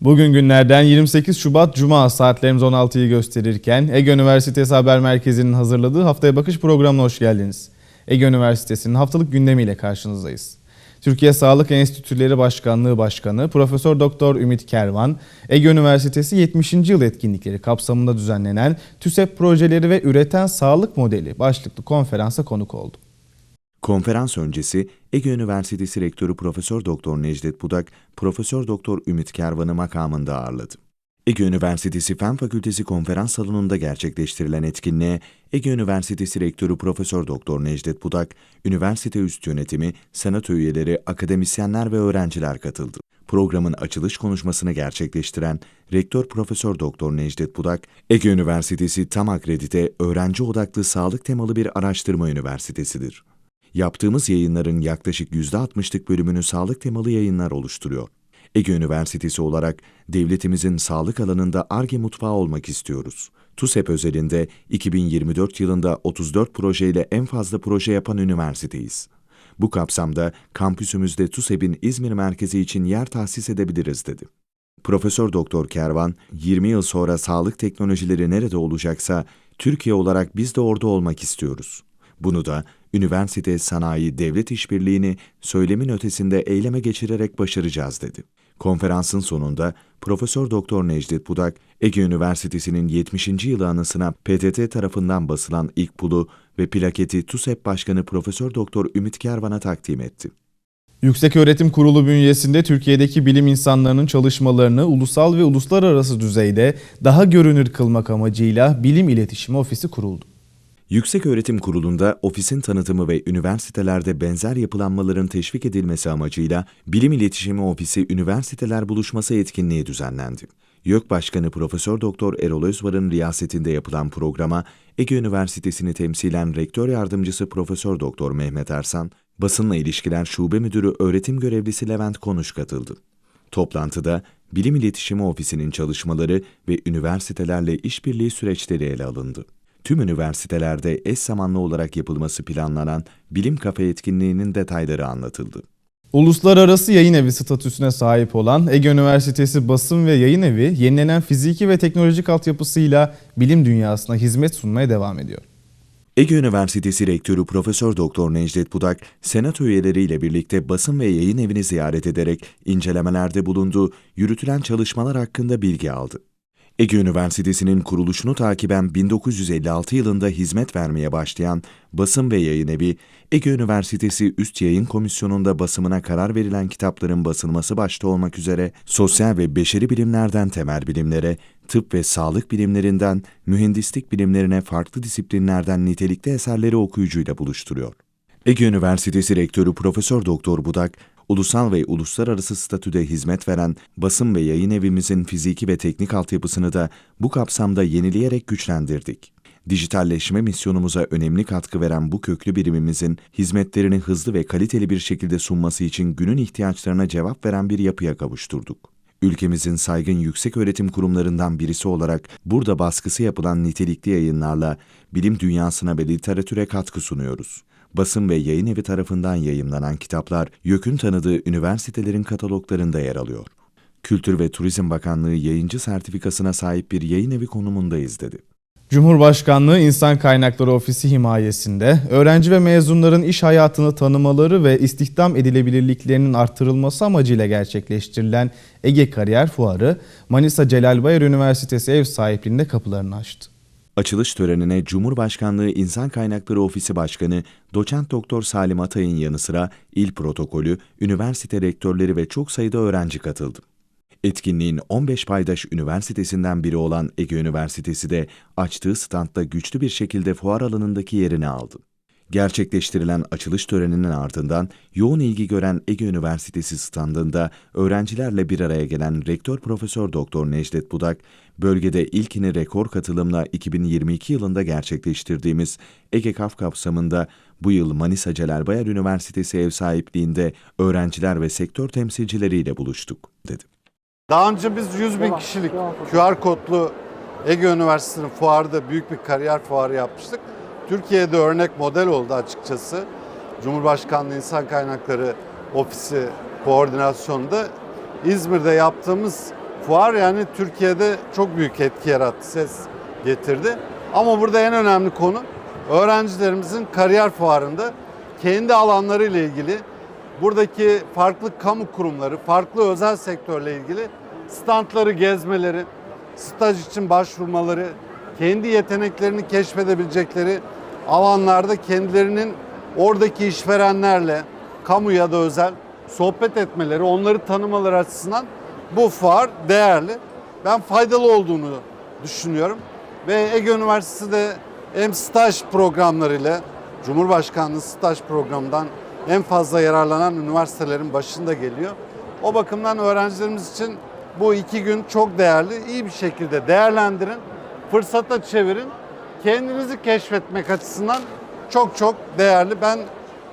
Bugün günlerden 28 Şubat Cuma saatlerimiz 16'yı gösterirken Ege Üniversitesi Haber Merkezi'nin hazırladığı Haftaya Bakış programına hoş geldiniz. Ege Üniversitesi'nin haftalık gündemiyle karşınızdayız. Türkiye Sağlık Enstitüleri Başkanlığı Başkanı Profesör Doktor Ümit Kervan, Ege Üniversitesi 70. yıl etkinlikleri kapsamında düzenlenen TÜSEP projeleri ve üreten sağlık modeli başlıklı konferansa konuk oldu. Konferans öncesi Ege Üniversitesi Rektörü Profesör Doktor Necdet Budak, Profesör Doktor Ümit Kervan'ı makamında ağırladı. Ege Üniversitesi Fen Fakültesi konferans salonunda gerçekleştirilen etkinliğe Ege Üniversitesi Rektörü Profesör Doktor Necdet Budak, üniversite üst yönetimi, senat üyeleri, akademisyenler ve öğrenciler katıldı. Programın açılış konuşmasını gerçekleştiren Rektör Profesör Doktor Necdet Budak, Ege Üniversitesi tam akredite öğrenci odaklı sağlık temalı bir araştırma üniversitesidir. Yaptığımız yayınların yaklaşık %60'lık bölümünü sağlık temalı yayınlar oluşturuyor. Ege Üniversitesi olarak devletimizin sağlık alanında ARGE mutfağı olmak istiyoruz. TUSEP özelinde 2024 yılında 34 projeyle en fazla proje yapan üniversiteyiz. Bu kapsamda kampüsümüzde TUSEP'in İzmir merkezi için yer tahsis edebiliriz dedi. Profesör Doktor Kervan, 20 yıl sonra sağlık teknolojileri nerede olacaksa Türkiye olarak biz de orada olmak istiyoruz. Bunu da üniversite, sanayi, devlet işbirliğini söylemin ötesinde eyleme geçirerek başaracağız dedi. Konferansın sonunda Profesör Doktor Necdet Budak, Ege Üniversitesi'nin 70. yılı anısına PTT tarafından basılan ilk pulu ve plaketi TUSEP Başkanı Profesör Doktor Ümit Kervan'a takdim etti. Yükseköğretim Kurulu bünyesinde Türkiye'deki bilim insanlarının çalışmalarını ulusal ve uluslararası düzeyde daha görünür kılmak amacıyla Bilim İletişimi Ofisi kuruldu. Yükseköğretim Kurulu'nda ofisin tanıtımı ve üniversitelerde benzer yapılanmaların teşvik edilmesi amacıyla Bilim İletişimi Ofisi Üniversiteler Buluşması etkinliği düzenlendi. YÖK Başkanı Profesör Doktor Erol Özvar'ın riyasetinde yapılan programa Ege Üniversitesi'ni temsilen Rektör Yardımcısı Profesör Doktor Mehmet Ersan, Basınla İlişkiler Şube Müdürü Öğretim Görevlisi Levent Konuş katıldı. Toplantıda Bilim İletişimi Ofisi'nin çalışmaları ve üniversitelerle işbirliği süreçleri ele alındı. Tüm üniversitelerde eş zamanlı olarak yapılması planlanan Bilim Kafe etkinliğinin detayları anlatıldı. Uluslararası yayın evi statüsüne sahip olan Ege Üniversitesi Basın ve Yayın Evi, yenilenen fiziki ve teknolojik altyapısıyla bilim dünyasına hizmet sunmaya devam ediyor. Ege Üniversitesi Rektörü Profesör Doktor Necdet Budak, senato üyeleriyle birlikte basın ve yayın evini ziyaret ederek incelemelerde bulundu, yürütülen çalışmalar hakkında bilgi aldı. Ege Üniversitesi'nin kuruluşunu takiben 1956 yılında hizmet vermeye başlayan Basın ve Yayın Evi, Ege Üniversitesi Üst Yayın Komisyonu'nda basımına karar verilen kitapların basılması başta olmak üzere sosyal ve beşeri bilimlerden temel bilimlere, tıp ve sağlık bilimlerinden mühendislik bilimlerine farklı disiplinlerden nitelikli eserleri okuyucuyla buluşturuyor. Ege Üniversitesi Rektörü Profesör Doktor Budak, ulusal ve uluslararası statüde hizmet veren basın ve yayın evimizin fiziki ve teknik altyapısını da bu kapsamda yenileyerek güçlendirdik. Dijitalleşme misyonumuza önemli katkı veren bu köklü birimimizin hizmetlerini hızlı ve kaliteli bir şekilde sunması için günün ihtiyaçlarına cevap veren bir yapıya kavuşturduk. Ülkemizin saygın yüksek öğretim kurumlarından birisi olarak burada baskısı yapılan nitelikli yayınlarla bilim dünyasına ve literatüre katkı sunuyoruz. Basın ve yayın evi tarafından yayımlanan kitaplar YÖK'ün tanıdığı üniversitelerin kataloglarında yer alıyor. Kültür ve Turizm Bakanlığı yayıncı sertifikasına sahip bir yayın evi konumundayız dedi. Cumhurbaşkanlığı İnsan Kaynakları Ofisi himayesinde öğrenci ve mezunların iş hayatını tanımaları ve istihdam edilebilirliklerinin artırılması amacıyla gerçekleştirilen Ege Kariyer Fuarı Manisa Celal Bayar Üniversitesi ev sahipliğinde kapılarını açtı. Açılış törenine Cumhurbaşkanlığı İnsan Kaynakları Ofisi Başkanı Doçent Doktor Salim Atay'ın yanı sıra il protokolü, üniversite rektörleri ve çok sayıda öğrenci katıldı. Etkinliğin 15 paydaş üniversitesinden biri olan Ege Üniversitesi de açtığı standta güçlü bir şekilde fuar alanındaki yerini aldı. Gerçekleştirilen açılış töreninin ardından yoğun ilgi gören Ege Üniversitesi standında öğrencilerle bir araya gelen Rektör Profesör Doktor Necdet Budak, bölgede ilkini rekor katılımla 2022 yılında gerçekleştirdiğimiz Ege Kaf kapsamında bu yıl Manisa Celal Bayar Üniversitesi ev sahipliğinde öğrenciler ve sektör temsilcileriyle buluştuk, dedi. Daha önce biz 100 bin kişilik QR kodlu Ege Üniversitesi'nin fuarda büyük bir kariyer fuarı yapmıştık. Türkiye'de örnek model oldu açıkçası. Cumhurbaşkanlığı İnsan Kaynakları Ofisi koordinasyonunda İzmir'de yaptığımız fuar yani Türkiye'de çok büyük etki yarattı, ses getirdi. Ama burada en önemli konu öğrencilerimizin kariyer fuarında kendi alanlarıyla ilgili buradaki farklı kamu kurumları, farklı özel sektörle ilgili standları gezmeleri, staj için başvurmaları, kendi yeteneklerini keşfedebilecekleri alanlarda kendilerinin oradaki işverenlerle, kamu ya da özel sohbet etmeleri, onları tanımaları açısından bu fuar değerli. Ben faydalı olduğunu düşünüyorum. Ve Ege Üniversitesi de hem staj programlarıyla Cumhurbaşkanlığı staj programından en fazla yararlanan üniversitelerin başında geliyor. O bakımdan öğrencilerimiz için bu iki gün çok değerli. İyi bir şekilde değerlendirin, fırsata çevirin. Kendinizi keşfetmek açısından çok çok değerli. Ben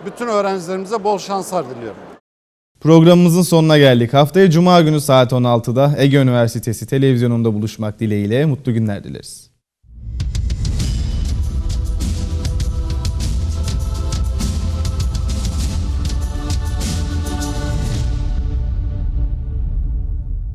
bütün öğrencilerimize bol şanslar diliyorum. Programımızın sonuna geldik. Haftaya Cuma günü saat 16'da Ege Üniversitesi televizyonunda buluşmak dileğiyle mutlu günler dileriz.